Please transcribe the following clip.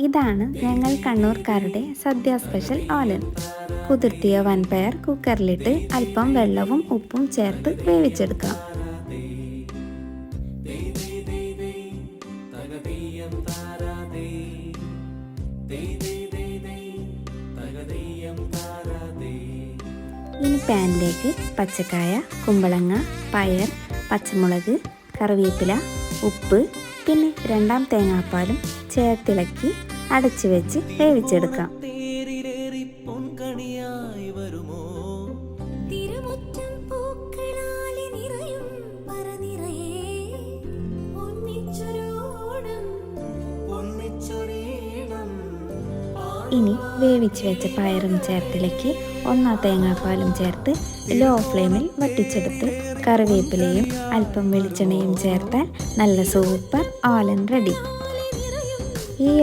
ഇതാണ് ഞങ്ങൾ കണ്ണൂർക്കാരുടെ സദ്യ സ്പെഷ്യൽ ഓലൻ. കുതിർത്തിയ വൻപയർ കുക്കറിലിട്ട് അല്പം വെള്ളവും ഉപ്പും ചേർത്ത് വേവിച്ചെടുക്കാം ഇനി പാനിലേക്ക് പച്ചക്കായ കുമ്പളങ്ങ പയർ പച്ചമുളക് കറിവേപ്പില ഉപ്പ് പിന്നെ രണ്ടാം തേങ്ങാപ്പാലും ചേർത്തിളക്കി അടച്ചു വെച്ച് വേവിച്ചെടുക്കാം. തേരിലേറി പൊൻകണിയായി വരുമോ? തിരുമുറ്റം പൂക്കളാലെ നിറയും പറനിറയേ ഒന്നിച്ചൊരോണം ഒന്നിച്ചൊരീണം. ഇനി വേവിച്ച് വെച്ച പയറും ചേർത്തിളക്കി ഒന്നാം തേങ്ങാപ്പാലും ചേർത്ത് ലോ ഫ്ലെയിമിൽ വട്ടിച്ചെടുത്ത് കറിവേപ്പിലയും അല്പം വെളിച്ചെണ്ണയും ചേർത്താൽ നല്ല സൂപ്പർ ഓലൻ റെഡി 이